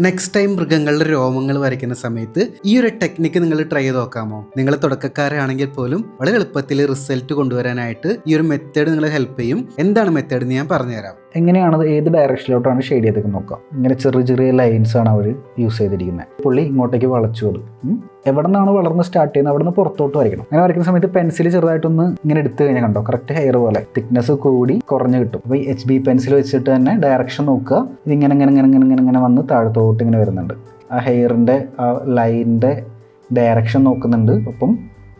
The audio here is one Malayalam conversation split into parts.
നെക്സ്റ്റ് ടൈം മൃഗങ്ങളുടെ രോമങ്ങൾ വരയ്ക്കുന്ന സമയത്ത് ഈ ഒരു ടെക്നിക്ക് നിങ്ങൾ ട്രൈ ചെയ്ത് നോക്കാമോ? നിങ്ങൾ തുടക്കക്കാരാണെങ്കിൽ പോലും വളരെ എളുപ്പത്തിൽ റിസൾട്ട് കൊണ്ടുവരാനായിട്ട് ഈ ഒരു മെത്തേഡ് നിങ്ങളെ ഹെൽപ്പ് ചെയ്യും. എന്താണ് മെത്തേഡ് എന്ന് ഞാൻ പറഞ്ഞുതരാം. എങ്ങനെയാണ് അത് ഏത് ഡയറക്ഷനിലോട്ടാണ് ഷെയ്ഡ് ചെയ്തൊക്കെ നോക്കാം ഇങ്ങനെ ചെറിയ ചെറിയ ലൈൻസ് ആണ് അവർ യൂസ് ചെയ്തിരിക്കുന്നത്. പുള്ളി ഇങ്ങോട്ടേക്ക് വളച്ചു കൊടുക്കും എവിടെ നിന്നാണ് വളർന്ന് സ്റ്റാർട്ട് ചെയ്യുന്നത്? അവിടെ നിന്ന് പുറത്തോട്ട് വരയ്ക്കണം. അങ്ങനെ വരയ്ക്കുന്ന സമയത്ത് പെൻസിൽ ചെറുതായിട്ടൊന്ന് ഇങ്ങനെ എടുത്തു കഴിഞ്ഞാൽ കണ്ടോ? കറക്റ്റ് ഹെയർ പോലെ. തിക്നെസ് കൂടി കുറഞ്ഞു കിട്ടും. അപ്പോൾ ഈ എച്ച് ബി പെൻസിൽ വെച്ചിട്ട് തന്നെ ഡയറക്ഷൻ നോക്കുക. ഇതിങ്ങനെ ഇങ്ങനെ ഇങ്ങനെ ഇങ്ങനെ ഇങ്ങനെ ഇങ്ങനെ വന്ന് താഴത്തോട്ട് ഇങ്ങനെ വരുന്നുണ്ട്. ആ ഹെയറിന്റെ ആ ലൈനിന്റെ ഡയറക്ഷൻ നോക്കുന്നുണ്ട്. ഒപ്പം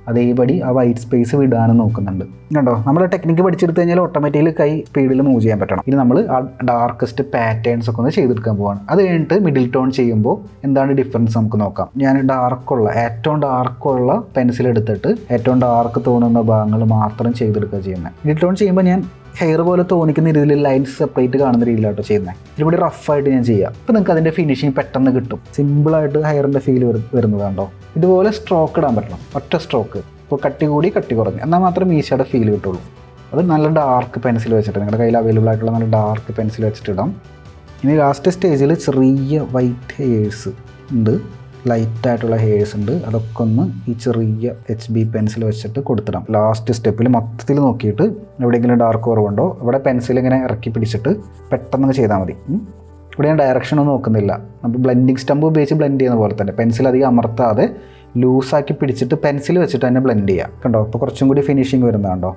അതേപടി ആ വൈറ്റ് സ്പേസ് വിടാനും നോക്കുന്നുണ്ട്. കണ്ടോ? നമ്മൾ ടെക്നിക്ക് പഠിച്ചെടുത്ത് കഴിഞ്ഞാൽ ഓട്ടോമാറ്റിക്കലി കൈ സ്പീഡിൽ മൂവ് ചെയ്യാൻ പറ്റണം. ഇനി നമ്മൾ ആ ഡാർക്കസ്റ്റ് പാറ്റേൺസ് ഒക്കെ ഒന്ന് ചെയ്തെടുക്കാൻ പോവാണ്. അത് കഴിഞ്ഞിട്ട് മിഡിൽ ടോൺ ചെയ്യുമ്പോൾ എന്താണ് ഡിഫറൻസ് നമുക്ക് നോക്കാം. ഞാൻ ഡാർക്കുള്ള ഏറ്റവും ഡാർക്കുള്ള പെൻസിൽ എടുത്തിട്ട് ഏറ്റവും ഡാർക്ക് തോന്നുന്ന ഭാഗങ്ങൾ മാത്രം ചെയ്തെടുക്കുക ചെയ്യുന്നത്. മിഡിൽ ടോൺ ചെയ്യുമ്പോൾ ഞാൻ ഹെയർ പോലെ തോന്നിക്കുന്ന രീതിയിൽ ലൈൻസ് സെപ്പറേറ്റ് കാണുന്ന രീതിയിലാട്ടോ ചെയ്യുന്നത് ഇതിലൂടെ റഫായിട്ട് ഞാൻ ചെയ്യാം. അപ്പോൾ നിങ്ങൾക്ക് അതിന്റെ ഫിനിഷിങ് പെട്ടെന്ന് കിട്ടും. സിമ്പിളായിട്ട് ഹെയറിന്റെ ഫീൽ വരുന്നത് കണ്ടോ ഇതുപോലെ സ്ട്രോക്ക് ഇടാൻ പറ്റണം. ഒറ്റ സ്ട്രോക്ക് ഇപ്പോൾ കട്ടി കൂടി കട്ടി കുറഞ്ഞു. എന്നാൽ മാത്രമേ മീശയുടെ ഫീൽ കിട്ടുള്ളൂ. അത് നല്ല ഡാർക്ക് പെൻസിൽ വെച്ചിട്ട് നിങ്ങളുടെ കയ്യിൽ അവൈലബിൾ ആയിട്ടുള്ള നല്ല ഡാർക്ക് പെൻസിൽ വെച്ചിട്ട് ഇടാം. ഇനി ലാസ്റ്റ് സ്റ്റേജിൽ ചെറിയ വൈറ്റ് ഹെയേഴ്സ് ഉണ്ട്. ലൈറ്റ് ആയിട്ടുള്ള ഹെയേഴ്സ് ഉണ്ട്. അതൊക്കെ ഒന്ന് ഈ ചെറിയ എച്ച് ബി പെൻസിൽ വെച്ചിട്ട് കൊടുത്തിടാം. ലാസ്റ്റ് സ്റ്റെപ്പിൽ മൊത്തത്തിൽ നോക്കിയിട്ട് എവിടെയെങ്കിലും ഡാർക്ക് കുറവുണ്ടോ ഇവിടെ പെൻസിൽ ഇങ്ങനെ ഇറക്കി പിടിച്ചിട്ട് പെട്ടെന്ന് ചെയ്താൽ മതി. ഇവിടെ ഞാൻ ഡയറക്ഷൻ ഒന്നും നോക്കുന്നില്ല. നമ്മൾ ബ്ലെൻഡിങ് സ്റ്റമ്പ് ഉപയോഗിച്ച് ബ്ലെൻഡ് ചെയ്യുന്ന പോലെ തന്നെ. പെൻസിൽ അധികം അമർത്താതെ ലൂസാക്കി പിടിച്ചിട്ട് പെൻസിൽ വെച്ചിട്ട് തന്നെ ബ്ലെൻഡ് ചെയ്യാം. കണ്ടോ? അപ്പോൾ കുറച്ചും കൂടി ഫിനിഷിങ് വരുന്നതാണ്ടോ